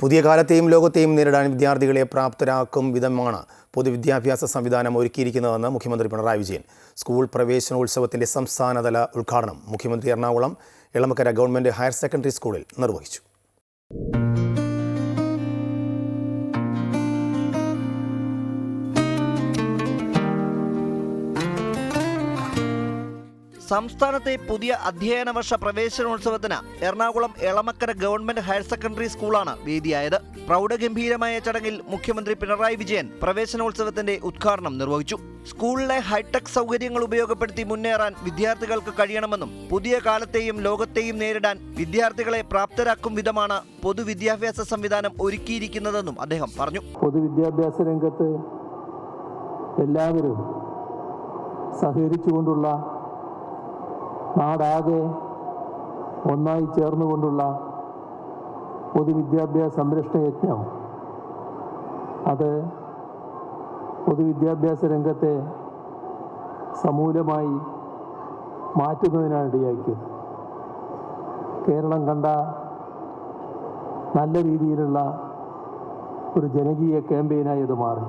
പുതിയ കാലത്തെയും ലോകത്തെയും നേരിടാൻ വിദ്യാർത്ഥികളെ പ്രാപ്തരാക്കും വിധമാണ് പൊതുവിദ്യാഭ്യാസ സംവിധാനം ഒരുക്കിയിരിക്കുന്നതെന്ന് മുഖ്യമന്ത്രി പിണറായി വിജയൻ. സ്കൂൾ പ്രവേശനോത്സവത്തിന്റെ സംസ്ഥാനതല ഉദ്ഘാടനം മുഖ്യമന്ത്രി Ernakulam Elamakkara government higher secondary സ്കൂളിൽ നിർവഹിച്ചു. സംസ്ഥാനത്തെ പുതിയ അധ്യയന വർഷ പ്രവേശനോത്സവത്തിന് Ernakulam Elamakkara government higher secondary സ്കൂളാണ് വേദിയായത്. പ്രൗഢഗംഭീരമായ ചടങ്ങിൽ മുഖ്യമന്ത്രി പിണറായി വിജയൻ പ്രവേശനോത്സവത്തിന്റെ ഉദ്ഘാടനം നിർവഹിച്ചു. സ്കൂളിലെ ഹൈടെക് സൗകര്യങ്ങൾ ഉപയോഗപ്പെടുത്തി മുന്നേറാൻ വിദ്യാർത്ഥികൾക്ക് കഴിയണമെന്നും പുതിയ കാലത്തെയും ലോകത്തെയും നേരിടാൻ വിദ്യാർത്ഥികളെ പ്രാപ്തരാക്കും വിധമാണ് പൊതുവിദ്യാഭ്യാസ സംവിധാനം ഒരുക്കിയിരിക്കുന്നതെന്നും അദ്ദേഹം പറഞ്ഞു. പൊതുവിദ്യാഭ്യാസ രംഗത്ത് എല്ലാവരും സഹകരിച്ചുകൊണ്ടുള്ള നാടാകെ ഒന്നായി ചേർന്നുകൊണ്ടുള്ള പൊതുവിദ്യാഭ്യാസ സംരക്ഷണ യജ്ഞം. അത് പൊതുവിദ്യാഭ്യാസ രംഗത്തെ സമൂലമായി മാറ്റുന്നതിനാണ് ഇടയാക്കിയത് കേരളം കണ്ട നല്ല രീതിയിലുള്ള ഒരു ജനകീയ ക്യാമ്പയിനായി അത് മാറി.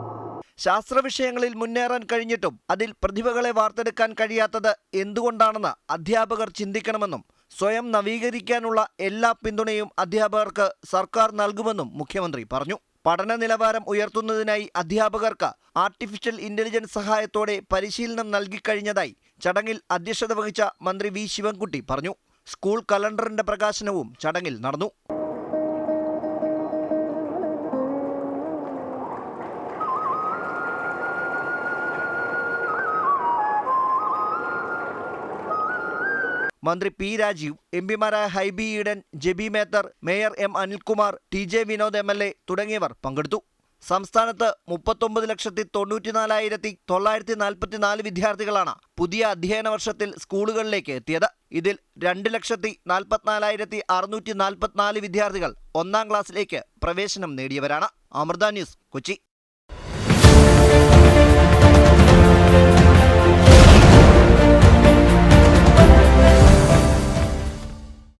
ശാസ്ത്ര വിഷയങ്ങളിൽ മുന്നേറാൻ കഴിഞ്ഞിട്ടും അതിൽ പ്രതിഭകളെ വാർത്തെടുക്കാൻ കഴിയാത്തത് എന്തുകൊണ്ടാണെന്ന് അധ്യാപകർ ചിന്തിക്കണമെന്നും സ്വയം നവീകരിക്കാനുള്ള എല്ലാ പിന്തുണയും അധ്യാപകർക്ക് സർക്കാർ നൽകുമെന്നും മുഖ്യമന്ത്രി പറഞ്ഞു. പഠന നിലവാരം ഉയർത്തുന്നതിനായി അധ്യാപകർക്ക് ആർട്ടിഫിഷ്യൽ ഇന്റലിജൻസ് സഹായത്തോടെ പരിശീലനം നൽകിക്കഴിഞ്ഞതായി ചടങ്ങിൽ അധ്യക്ഷത വഹിച്ച മന്ത്രി വി ശിവൻകുട്ടി പറഞ്ഞു. സ്കൂൾ കലണ്ടറിന്റെ പ്രകാശനവും ചടങ്ങിൽ നടന്നു. മന്ത്രി P Rajeev M പിമാരായ Hibi Eden Jebi Mather mayor M Anilkumar T J Vinod M L A തുടങ്ങിയവർ പങ്കെടുത്തു. സംസ്ഥാനത്ത് മുപ്പത്തൊമ്പത് ലക്ഷത്തി തൊണ്ണൂറ്റിനാലായിരത്തി തൊള്ളായിരത്തി നാൽപ്പത്തിനാല് വിദ്യാർത്ഥികളാണ് പുതിയ അധ്യയന വർഷത്തിൽ സ്കൂളുകളിലേക്ക് എത്തിയത്. ഇതിൽ രണ്ട് ലക്ഷത്തി നാൽപ്പത്തിനാലായിരത്തി അറുന്നൂറ്റി നാൽപ്പത്തിനാല് വിദ്യാർത്ഥികൾ ഒന്നാം ക്ലാസ്സിലേക്ക് പ്രവേശനം നേടിയവരാണ്. അമൃത ന്യൂസ് കൊച്ചി.